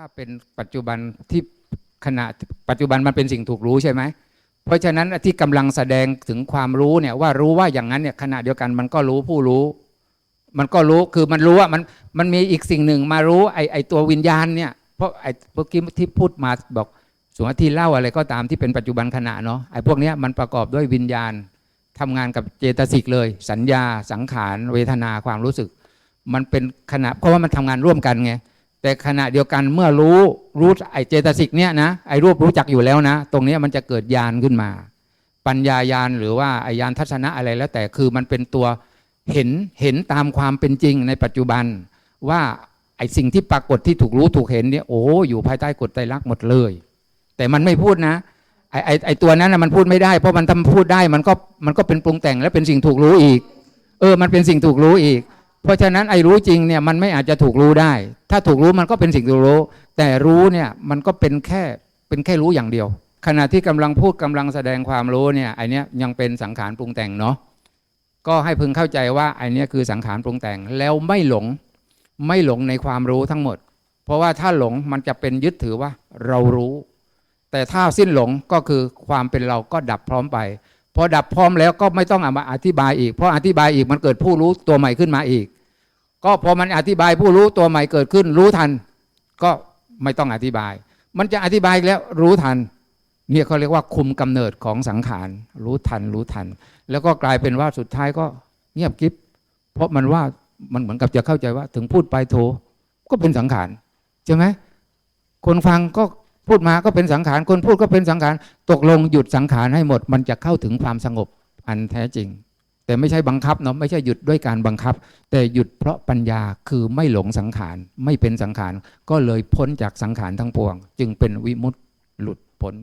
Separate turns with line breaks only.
ถ้าเป็นปัจจุบันที่ขณะปัจจุบันมันเป็นสิ่งถูกรู้ใช่ไหมเพราะฉะนั้นที่กำลังแสดงถึงความรู้เนี่ยว่ารู้ว่าอย่างนั้นเนี่ยขณะเดียวกันมันก็รู้ผู้รู้ มันก็รู้คือมันรู้ว่ามันมันมีอีกสิ่งหนึ่งมารู้ไอไอตัววิญญาณเนี่ยเพราะไอเมื่อกี้ที่พูดมาบอกสมมติที่เล่าอะไรก็ตามที่เป็นปัจจุบันขณะเนาะไอพวกเนี้ยมันประกอบด้วยวิญญาณทำงานกับเจตสิกเลย สัญญาสังขารเวทนาความรู้สึก มันเป็นขณะเพราะว่ามันทำงานร่วมกันไง แต่ขณะเดียวกันเมื่อรู้รู้ไอเจตสิกเนี่ยนะไอรูปรู้จักอยู่แล้วนะ ตรงนี้มันจะเกิดญาณขึ้นมา ปัญญายานหรือว่าไอยานทัศนะอะไรแล้วแต่คือมันเป็นตัวเห็นเห็นตามความเป็นจริงในปัจจุบัน ว่าไอสิ่งที่ปรากฏที่ถูกรู้ถูกเห็นเนี่ยโอ้อยู่ภายใต้กฎไตรลักษณ์หมดเลย แต่มันไม่พูดนะไอไอไอตัวนั้นนะมันพูดไม่ได้ เพราะมันทำพูดได้มันก็มันก็เป็นปรุงแต่งและเป็นสิ่งถูกรู้อีก เออ มันเป็นสิ่งถูกรู้อีก เพราะฉะนั้นไอ้รู้จริงเนี่ยมันไม่อาจจะถูกรู้ได้ ถ้าถูกรู้มันก็เป็นสิ่งถูกรู้ แต่รู้เนี่ยมันก็เป็นแค่เป็นแค่รู้อย่างเดียว ขณะที่กำลังพูดกำลังแสดงความรู้เนี่ยไอเนี้ยยังเป็นสังขารปรุงแต่งเนาะก็ให้พึงเข้าใจว่าไอเนี้ยคือสังขารปรุงแต่งแล้วไม่หลงไม่หลงในความรู้ทั้งหมด เพราะว่าถ้าหลงมันจะเป็นยึดถือว่าเรารู้ แต่ถ้าสิ้นหลงก็คือความเป็นเราก็ดับพร้อมไปพอดับพร้อมแล้วก็ไม่ต้องเอามาอธิบายอีกเพราะอธิบายอีกมันเกิดผู้รู้ตัวใหม่ขึ้นมาอีก ก็พอมันอธิบายผู้รู้ตัวใหม่เกิดขึ้น รู้ทัน ก็ไม่ต้องอธิบาย มันจะอธิบายแล้วรู้ทัน เนี่ยเขาเรียกว่าคุมกำเนิดของสังขารรู้ทันรู้ทัน แล้วก็กลายเป็นว่าสุดท้ายก็เงียบกิ๊บเพราะมันว่ามันเหมือนกับจะเข้าใจว่าถึงพูดไปโทก็เป็นสังขารใช่ไหมคนฟังก็พูดมาก็เป็นสังขาร คนพูดก็เป็นสังขาร ตกลงหยุดสังขารให้หมด มันจะเข้าถึงความสงบอันแท้จริง แต่ไม่ใช่บังคับเนาะไม่ใช่หยุดด้วยการบังคับ แต่หยุดเพราะปัญญาคือไม่หลงสังขารไม่เป็นสังขารก็เลยพ้นจากสังขารทั้งปวง จึงเป็นวิมุตติหลุดพ้น